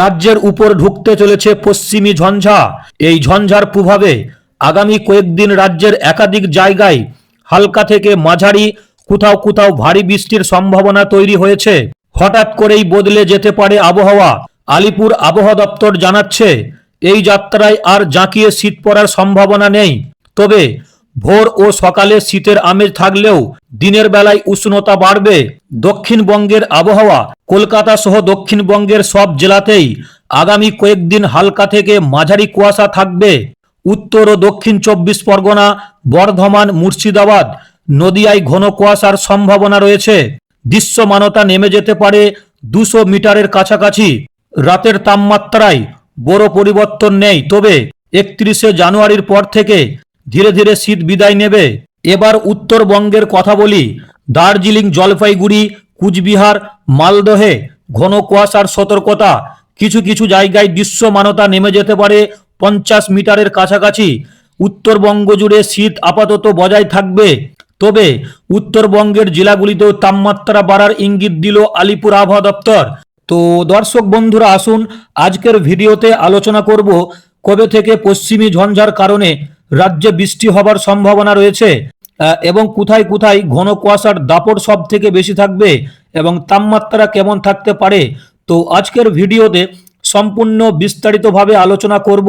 রাজ্যের উপর ঢুকতে চলেছে পশ্চিমী ঝঞ্ঝা। এই ঝঞ্ঝার প্রভাবে আগামী কয়েকদিন রাজ্যের একাধিক জায়গায় হালকা থেকে মাঝারি, কোথাও কোথাও ভারী বৃষ্টির সম্ভাবনা তৈরি হয়েছে। হঠাৎ করেই বদলে যেতে পারে আবহাওয়া। আলিপুর আবহাওয়া দপ্তর জানাচ্ছে, এই যাত্রায় আর জাঁকিয়ে শীত পড়ার সম্ভাবনা নেই। তবে ভোর ও সকালে শীতের আমেজ থাকলেও দিনের বেলায় উষ্ণতা বাড়বে। দক্ষিণবঙ্গের আবহাওয়া কলকাতা সহ দক্ষিণবঙ্গের সব জেলাতেই আগামী কয়েকদিন হালকা থেকে মাঝারি কুয়াশা থাকবে। উত্তর ও দক্ষিণ চব্বিশ পরগনা, বর্ধমান, মুর্শিদাবাদ, নদিয়ায় ঘন কুয়াশার সম্ভাবনা রয়েছে। দৃশ্যমানতা নেমে যেতে পারে দুশো মিটারের কাছাকাছি। রাতের তাপমাত্রায় বড় পরিবর্তন নেই, তবে একত্রিশে জানুয়ারির পর থেকে ধীরে ধীরে শীত বিদায় নেবে। এবার উত্তরবঙ্গের কথা বলি। দার্জিলিং জলপাইগুড়ি, কুচবিহার, মালদহে ঘন কুয়াশার সতর্কতা। কিছু কিছু জায়গায় দৃশ্যমানতা নেমে যেতে পারে পঞ্চাশ মিটারের কাছাকাছি। উত্তরবঙ্গ জুড়ে শীত আপাতত বজায় থাকবে। তবে উত্তরবঙ্গের জেলাগুলিতেও তাপমাত্রা বাড়ার ইঙ্গিত দিল আলিপুর আবহাওয়া দপ্তর। তো দর্শক বন্ধুরা, আসুন আজকের ভিডিওতে আলোচনা করব কবে থেকে পশ্চিমী ঝঞ্ঝার কারণে রাজ্যে বৃষ্টি হবার সম্ভাবনা রয়েছে এবং কোথায় কোথায় ঘন কুয়াশার দাপট সব থেকে বেশি থাকবে এবং তাপমাত্রা কেমন থাকতে পারে, তো আজকের ভিডিওতে সম্পূর্ণ বিস্তারিতভাবে আলোচনা করব।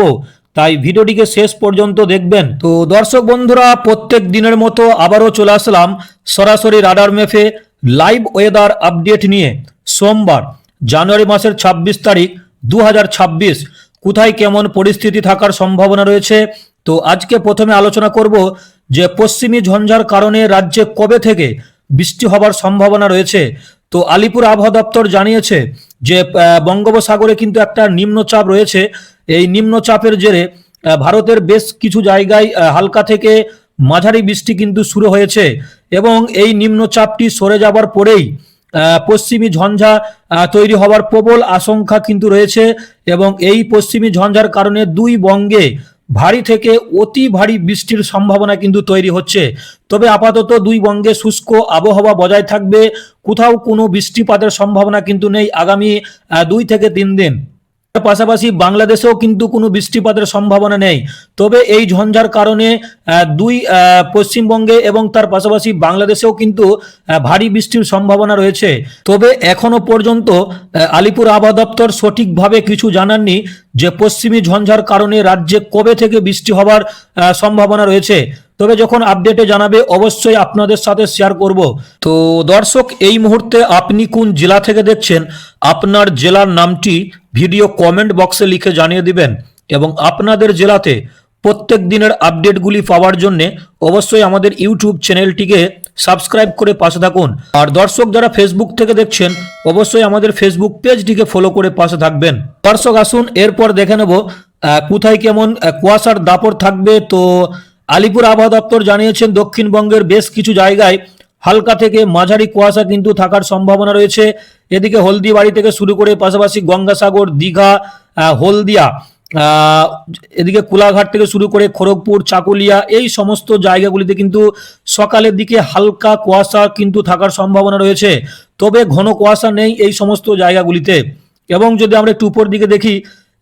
তাই ভিডিওটিকে শেষ পর্যন্ত দেখবেন। তো দর্শক বন্ধুরা, প্রত্যেক দিনের মতো আবারও চলে আসলাম সরাসরি রাডার মেফে লাইভ ওয়েদার আপডেট নিয়ে। সোমবার, জানুয়ারি মাসের ২৬ তারিখ দু হাজার ছাব্বিশ। কোথায় কেমন পরিস্থিতি থাকার সম্ভাবনা রয়েছে তো আজকে প্রথমে আলোচনা করব যে পশ্চিমী ঝঞ্ঝার কারণে রাজ্যে কবে থেকে বৃষ্টি হবার সম্ভাবনা রয়েছে। তো আলিপুর আবহাওয়া দপ্তর জানিয়েছে যে বঙ্গোপসাগরে কিন্তু একটা নিম্নচাপ রয়েছে। এই নিম্নচাপের জেরে ভারতের বেশ কিছু জায়গায় হালকা থেকে মাঝারি বৃষ্টি কিন্তু শুরু হয়েছে এবং এই নিম্নচাপটি সরে যাবার পরেই পশ্চিমী ঝঞ্ঝা তৈরি হওয়ার প্রবল আশঙ্কা কিন্তু রয়েছে এবং এই পশ্চিমী ঝঞ্ঝার কারণে দুই বঙ্গে ভারী থেকে অতি ভারী বৃষ্টির সম্ভাবনা কিন্তু তৈরি হচ্ছে। তবে আপাতত দুই বঙ্গে শুষ্ক আবহাওয়া বজায় থাকবে। কোথাও কোনো বৃষ্টিপাতের সম্ভাবনা কিন্তু নেই আগামী দুই থেকে তিন দিন। পাশাপাশি বাংলাদেশেও কিন্তু কোনো বৃষ্টিপাতের সম্ভাবনা নেই। তবে এই ঝঞ্ঝার কারণে দুই পশ্চিমবঙ্গে এবং তার পাশাপাশি বাংলাদেশেও কিন্তু ভারী বৃষ্টির সম্ভাবনা রয়েছে। তবে এখনও পর্যন্ত আলিপুর আবহাওয়া দপ্তর সঠিকভাবে কিছু জানাননি যে পশ্চিমী ঝঞ্ঝার কারণে রাজ্যে কবে থেকে বৃষ্টি হবার সম্ভাবনা রয়েছে। তবে যখন আপডেটে জানাবে, অবশ্যই আপনাদের সাথে শেয়ার করব। তো দর্শক, এই মুহূর্তে আপনি কোন জেলা থেকে দেখছেন? আপনার জেলার নামটি ভিডিও কমেন্ট বক্সে লিখে জানিয়ে দিবেন এবং আপনাদের জেলাতে প্রত্যেক দিনের আপডেটগুলি পাওয়ার জন্য অবশ্যই আমাদের ইউটিউব চ্যানেলটিকে সাবস্ক্রাইব করে পাশে থাকুন। আর দর্শক যারা ফেসবুক থেকে দেখছেন, অবশ্যই আমাদের ফেসবুক পেজটিকে ফলো করে পাশে থাকবেন। দর্শক আসুন, এরপর দেখে নেব কোথায় কেমন কুয়াশার দাপট থাকবে। তো আলিপুর আবহাওয়া দপ্তর জানিয়েছেন, দক্ষিণবঙ্গের বেশ কিছু জায়গায় হালকা থেকে মাঝারি কুয়াশা কিন্তু থাকার সম্ভাবনা রয়েছে। এদিকে হলদিবাড়ি থেকে শুরু করে পাশাপাশি গঙ্গাসাগর, দীঘা হলদিয়া এদিকে কোলাঘাট থেকে শুরু করে খড়গপুর, চাকুলিয়া, এই সমস্ত জায়গাগুলিতে কিন্তু সকালের দিকে হালকা কুয়াশা কিন্তু থাকার সম্ভাবনা রয়েছে। তবে ঘন কুয়াশা নেই এই সমস্ত জায়গাগুলিতে। এবং যদি আমরা একটু উপর দিকে দেখি,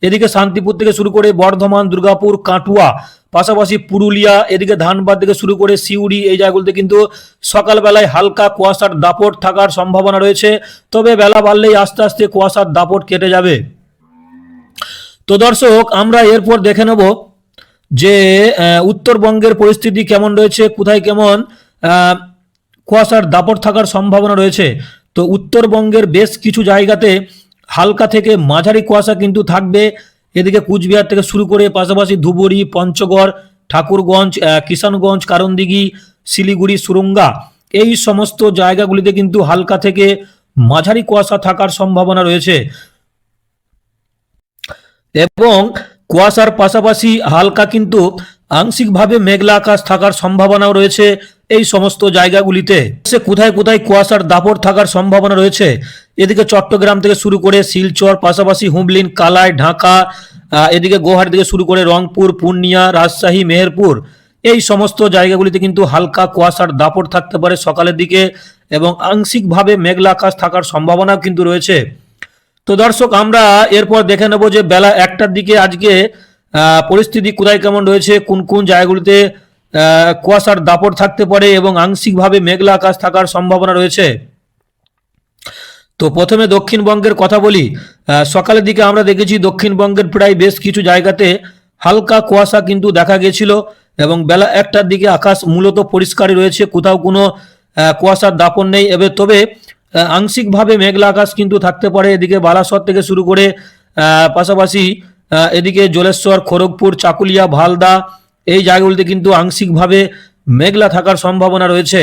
এদিকে শান্তিপুর থেকে শুরু করে বর্ধমান, দুর্গাপুর, কাটুয়া পাশাপাশি পুরুলিয়া, এদিকে ধানবাদ থেকে শুরু করে সিউড়ি, এই জায়গাগুলোতে কিন্তু সকালবেলায় হালকা কুয়াশার দাপট থাকার সম্ভাবনা রয়েছে। তবে বেলা বাড়লেই আস্তে আস্তে কুয়াশার দাপট কেটে যাবে। তো দর্শক, আমরা এরপর দেখে নেব যে উত্তরবঙ্গের পরিস্থিতি কেমন রয়েছে, কোথায় কেমন কুয়াশার দাপট থাকার সম্ভাবনা রয়েছে। তো উত্তরবঙ্গের বেশ কিছু জায়গাতে হালকা থেকে মাঝারি কুয়াশা কিন্তু থাকবে। এদিকে কুচবিহার থেকে শুরু করে পাশাপাশি ধুবুরি পঞ্চগড়, ঠাকুরগঞ্জ কিষানগঞ্জ, কারণদিঘি, শিলিগুড়ি, সুরঙ্গা, এই সমস্ত জায়গাগুলিতে কিন্তু হালকা থেকে মাঝারি কুয়াশা থাকার সম্ভাবনা রয়েছে। এবং কুয়াশার পাশাপাশি হালকা কিন্তু আংশিকভাবে মেঘলা আকাশ থাকার সম্ভাবনাও রয়েছে। এই সমস্ত জায়গাগুলিতে সে কোথায় কোথায় কুয়াশার দাপট থাকার সম্ভাবনা রয়েছে। এদিকে চট্টগ্রাম থেকে শুরু করে শিলচর, পাশাপাশি হুবলিন কালাই, ঢাকা এদিকে গুয়াহাটি থেকে শুরু করে রংপুর, পূর্ণিয়া, রাজশাহী, মেহেরপুর। এই সমস্ত জায়গাগুলিতে কিন্তু হালকা কুয়াশার দাপট থাকতে পারে সকালের দিকে এবং আংশিকভাবে মেঘলা আকাশ থাকার সম্ভাবনাও কিন্তু রয়েছে। তো দর্শক, আমরা এরপর দেখে নেব যে বেলা একটার দিকে আজকে পরিস্থিতি কোথায় কেমন রয়েছে, কোন কোন জায়গাগুলিতে কুয়াশার দাপট থাকতে পারে এবং আংশিকভাবে মেঘলা আকাশ থাকার সম্ভাবনা রয়েছে। তো প্রথমে দক্ষিণবঙ্গের কথা বলি। সকালের দিকে আমরা দেখেছি দক্ষিণবঙ্গের প্রায় বেশ কিছু জায়গাতে হালকা কুয়াশা কিন্তু দেখা গেছিল এবং বেলা একটার দিকে আকাশ মূলত পরিষ্কারই রয়েছে, কোথাও কোনো কুয়াশার দাপন নেই। এবে তবে আংশিকভাবে মেঘলা আকাশ কিন্তু থাকতে পারে। এদিকে বালাসর থেকে শুরু করে পাশাপাশি এদিকে জলেশ্বর, খড়গপুর, চাকুলিয়া, ভালদা এই জায়গাগুলিতে কিন্তু আংশিকভাবে মেঘলা থাকার সম্ভাবনা রয়েছে।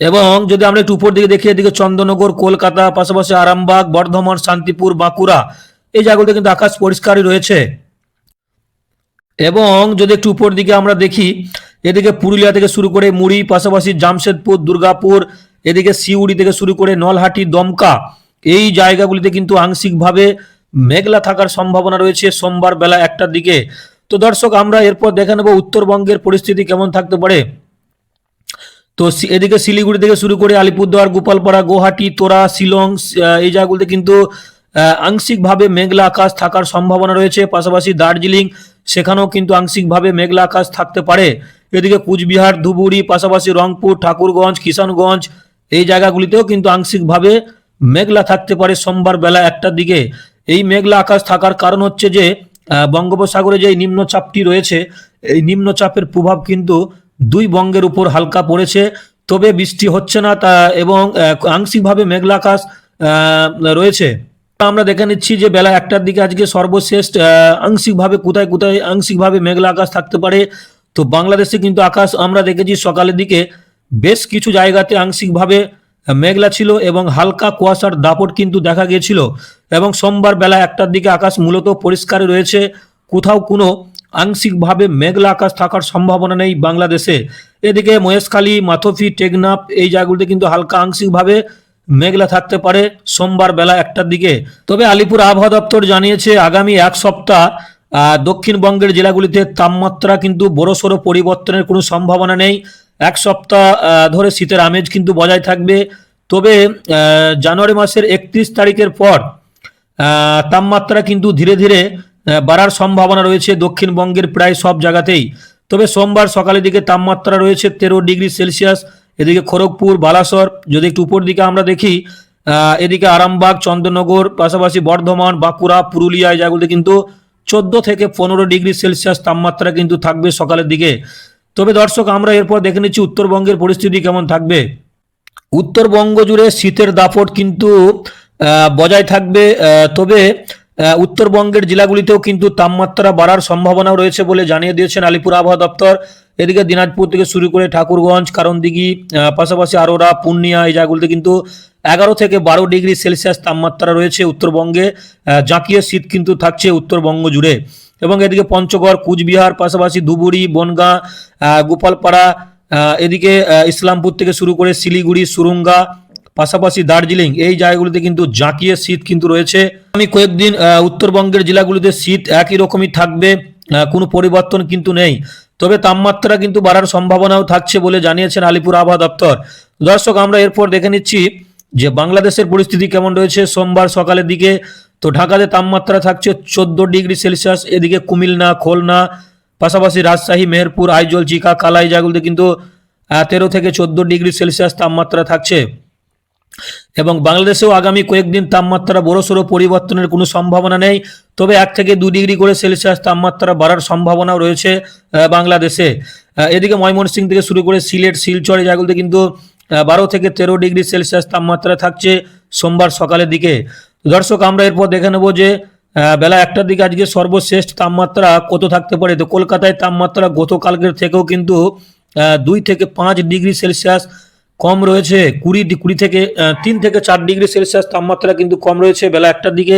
এবং যদি আমরা একটু উপর দিকে দেখি, এদিকে চন্দ্রনগর, কলকাতা, পাশাপাশি আরামবাগ, বর্ধমান, শান্তিপুর, বাঁকুড়া, এই জায়গাগুলিতে কিন্তু আকাশ পরিষ্কারই রয়েছে। এবং যদি একটু উপর দিকে আমরা দেখি, এদিকে পুরুলিয়া থেকে শুরু করে মুড়ি, পাশাপাশি জামশেদপুর, দুর্গাপুর, এদিকে সিউড়ি থেকে শুরু করে নলহাটি, দমকা, এই জায়গাগুলিতে কিন্তু আংশিকভাবে মেঘলা থাকার সম্ভাবনা রয়েছে। সোমবার বেলা একটার দিকে তো দর্শক, আমরা এরপর দেখে নেব উত্তরবঙ্গের পরিস্থিতি কেমন থাকতে পারে। তো এদিকে শিলিগুড়ি থেকে শুরু করে আলিপুরদুয়ার, গোপালপাড়া, গুয়াহাটি, তোরা, শিলং এই জায়গাগুলিতে কিন্তু আংশিকভাবে মেঘলা আকাশ থাকার সম্ভাবনা রয়েছে। পাশাপাশি দার্জিলিং, সেখানেও কিন্তু আংশিকভাবে মেঘলা আকাশ থাকতে পারে। এদিকে কুচবিহার, ধুবুরি, পাশাপাশি রংপুর, ঠাকুরগঞ্জ, কিষানগঞ্জ, এই জায়গাগুলিতেও কিন্তু আংশিকভাবে মেঘলা থাকতে পারে সোমবার বেলা একটার দিকে। এই মেঘলা আকাশ থাকার কারণ হচ্ছে যে বঙ্গোপসাগরে যে নিম্নচাপটি রয়েছে, এই নিম্নচাপের প্রভাব কিন্তু দুই বঙ্গের উপর হালকা পড়েছে। তবে বৃষ্টি হচ্ছে না তা এবং আংশিকভাবে মেঘলা আকাশ রয়েছে। আমরা দেখে নিচ্ছি যে বেলা একটার দিকে আজকে সর্বশেষ আংশিকভাবে কোথায় কোথায় আংশিকভাবে মেঘলা আকাশ থাকতে পারে। তো বাংলাদেশে কিন্তু আকাশ আমরা দেখেছি সকালের দিকে বেশ কিছু জায়গাতে আংশিকভাবে মেঘলা ছিল এবং হালকা কুয়াশার দাপট কিন্তু দেখা গিয়েছিল। এবং সোমবার বেলা একটার দিকে আকাশ মূলত পরিষ্কার রয়েছে। কোথাও কোনো আংশিকভাবে মেঘলা আকাশ থাকার সম্ভাবনা নেই বাংলাদেশে। এদিকে মহেশখালী, মাথফি, টেকনাফ এই জায়গাগুলিতে কিন্তু হালকা আংশিকভাবে মেঘলা থাকতে পারে সোমবার বেলা একটার দিকে। তবে আলিপুর আবহাওয়া দপ্তর জানিয়েছে, আগামী এক সপ্তাহ দক্ষিণবঙ্গের জেলাগুলিতে তাপমাত্রা কিন্তু বড়সড় পরিবর্তনের কোনো সম্ভাবনা নেই। এক সপ্তাহ ধরে শীতের আমেজ কিন্তু বজায় থাকবে। তবে জানুয়ারি মাসের একত্রিশ তারিখের পর তাপমাত্রা কিন্তু ধীরে ধীরে বাড়ার সম্ভাবনা রয়েছে দক্ষিণবঙ্গের প্রায় সব জায়গাতেই। তবে সোমবার সকালের দিকে তাপমাত্রা রয়েছে তেরো ডিগ্রি সেলসিয়াস, এদিকে খড়গপুর, বালাসর, যদি একটু উপর দিকে আমরা দেখি এদিকে আরামবাগ, চন্দ্রনগর, পাশাপাশি বর্ধমান, বাঁকুড়া, পুরুলিয়া এই জায়গাগুলোতে কিন্তু চোদ্দ থেকে পনেরো ডিগ্রি সেলসিয়াস তাপমাত্রা কিন্তু থাকবে সকালের দিকে। তবে দর্শক, আমরা এরপর দেখে নিচ্ছি উত্তরবঙ্গের পরিস্থিতি কেমন থাকবে। উত্তরবঙ্গ জুড়ে শীতের দাপট কিন্তু বজায় থাকবে। তবে উত্তরবঙ্গের জেলাগুলিতেও কিন্তু তাপমাত্রা বাড়ার সম্ভাবনাও রয়েছে বলে জানিয়ে দিয়েছেন আলিপুর আবহাওয়া দপ্তর। এদিকে দিনাজপুর থেকে শুরু করে ঠাকুরগঞ্জ, কারণদিঘি পাশাপাশি আরোরা, পূর্ণিয়া এই জায়গাগুলিতে কিন্তু এগারো থেকে বারো ডিগ্রি সেলসিয়াস তাপমাত্রা রয়েছে উত্তরবঙ্গে। জাঁকিয়ে শীত কিন্তু থাকছে উত্তরবঙ্গ জুড়ে। এবং এদিকে পঞ্চগড়, কুচবিহার, পাশাপাশি ধুবুরি বনগাঁ গোপালপাড়া এদিকে ইসলামপুর থেকে শুরু করে শিলিগুড়ি, সুরুঙ্গা, পাশাপাশি দার্জিলিং, এই জায়গাগুলিতে কিন্তু জাঁকিয়ে শীত কিন্তু রয়েছে। আমি কয়েকদিন উত্তরবঙ্গের জেলাগুলিতে শীত একই রকমই থাকবে কোনো পরিবর্তন কিন্তু নেই। তবে তাপমাত্রা কিন্তু বাড়ার সম্ভাবনাও থাকছে বলে জানিয়েছেন আলিপুর আবহাওয়া দপ্তর। দর্শক, আমরা এরপর দেখে নিচ্ছি যে বাংলাদেশের পরিস্থিতি কেমন রয়েছে। সোমবার সকালের দিকে তো ঢাকাতে তাপমাত্রা থাকছে চোদ্দ ডিগ্রি সেলসিয়াস, এদিকে কুমিল্লা, খুলনা, পাশাপাশি রাজশাহী, মেহেরপুর, আইজল চিকা কালাই জায়গাগুলিতে কিন্তু তেরো থেকে চোদ্দ ডিগ্রি সেলসিয়াস তাপমাত্রা থাকছে। এবং বাংলাদেশেও আগামী কয়েকদিন তাপমাত্রা বড়সড় পরিবর্তনের কোনো সম্ভাবনা নেই, তবে এক থেকে দু ডিগ্রি করে সেলসিয়াস তাপমাত্রা বাড়ার সম্ভাবনাও রয়েছে বাংলাদেশে। এদিকে ময়মনসিং থেকে শুরু করে সিলেট, শিলচর জায়গাগুলিতে কিন্তু বারো থেকে তেরো ডিগ্রি সেলসিয়াস তাপমাত্রা থাকছে সোমবার সকালের দিকে। দর্শক, আমরা এরপর দেখে নেব যে বেলা একটার দিকে আজকে সর্বশ্রেষ্ঠ তাপমাত্রা কত থাকতে পারে। তো কলকাতায় তাপমাত্রা গতকালকের থেকেও কিন্তু দুই থেকে পাঁচ ডিগ্রি সেলসিয়াস কম রয়েছে। কুড়ি কুড়ি থেকে তিন থেকে চার ডিগ্রি সেলসিয়াস তাপমাত্রা কিন্তু কম রয়েছে। বেলা একটার দিকে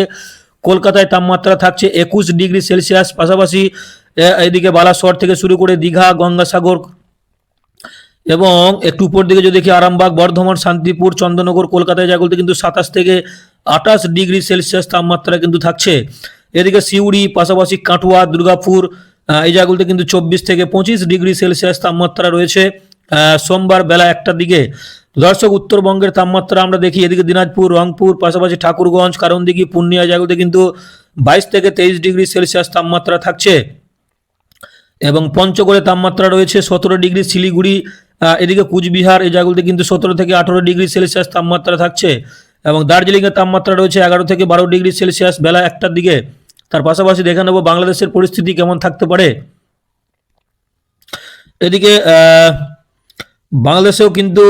কলকাতায় তাপমাত্রা থাকছে একুশ ডিগ্রি সেলসিয়াস। পাশাপাশি এদিকে বালাসর থেকে শুরু করে দীঘা, গঙ্গাসাগর এবং একটু উপর দিকে যদি দেখি, আরামবাগ, বর্ধমান, শান্তিপুর, চন্দ্রনগর, কলকাতায় জায়গাগুলোতে কিন্তু সাতাশ থেকে আঠাশ ডিগ্রি সেলসিয়াস তাপমাত্রা কিন্তু থাকছে। এদিকে সিউড়ি, পাশাপাশি কাটুয়া, দুর্গাপুর এই জায়গাগুলোতে কিন্তু চব্বিশ থেকে পঁচিশ ডিগ্রি সেলসিয়াস তাপমাত্রা রয়েছে। সোমবার বেলা একটার দিকে। দর্শক, উত্তরবঙ্গের তাপমাত্রা আমরা দেখি, এদিকে দিনাজপুর, রংপুর, পাশাপাশি ঠাকুরগঞ্জ, কারণদিঘি পূর্ণিয়া জায়গাতে কিন্তু বাইশ থেকে তেইশ ডিগ্রি সেলসিয়াস তাপমাত্রা থাকছে। এবং পঞ্চগড়ে তাপমাত্রা রয়েছে সতেরো ডিগ্রি, শিলিগুড়ি এদিকে কুচবিহার, এই জায়গাগুলিতে কিন্তু সতেরো থেকে আঠেরো ডিগ্রি সেলসিয়াস তাপমাত্রা থাকছে। এবং দার্জিলিংয়ের তাপমাত্রা রয়েছে এগারো থেকে বারো ডিগ্রি সেলসিয়াস বেলা একটার দিকে। তার পাশাপাশি দেখে নেব বাংলাদেশের পরিস্থিতি কেমন থাকতে পারে। এদিকে বাংলাদেশেও কিন্তু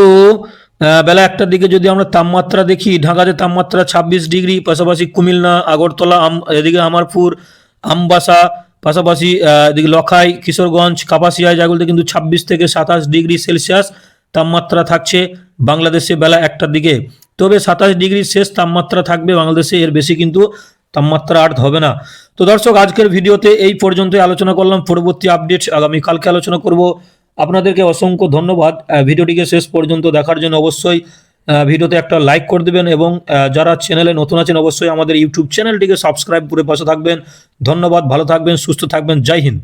বেলা একটার দিকে যদি আমরা তাপমাত্রা দেখি, ঢাকাতে তাপমাত্রা ছাব্বিশ ডিগ্রি, পাশাপাশি কুমিল্লা, আগরতলা এদিকে আমারপুর, আমবাসা, পাশাপাশি এদিকে লখাই, কিশোরগঞ্জ, কাপাসিয়া জায়গাগুলোতে কিন্তু ছাব্বিশ থেকে সাতাশ ডিগ্রি সেলসিয়াস তাপমাত্রা থাকছে বাংলাদেশে বেলা একটার দিকে। তবে সাতাশ ডিগ্রি শেষ তাপমাত্রা থাকবে বাংলাদেশে, এর বেশি কিন্তু তাপমাত্রা আর হবে না। তো দর্শক, আজকের ভিডিওতে এই পর্যন্তই আলোচনা করলাম। পরবর্তী আপডেট আগামী কালকে আলোচনা করব। আপনাদেরকে অসংখ্য ধন্যবাদ। ভিডিওটিকে শেষ পর্যন্ত দেখার জন্য অবশ্যই ভিডিওতে একটা লাইক করে দেবেন এবং যারা চ্যানেলে নতুন আছেন অবশ্যই আমাদের ইউটিউব চ্যানেলটিকে সাবস্ক্রাইব করে পাশে থাকবেন। ধন্যবাদ, ভালো থাকবেন, সুস্থ থাকবেন। জয় হিন্দ।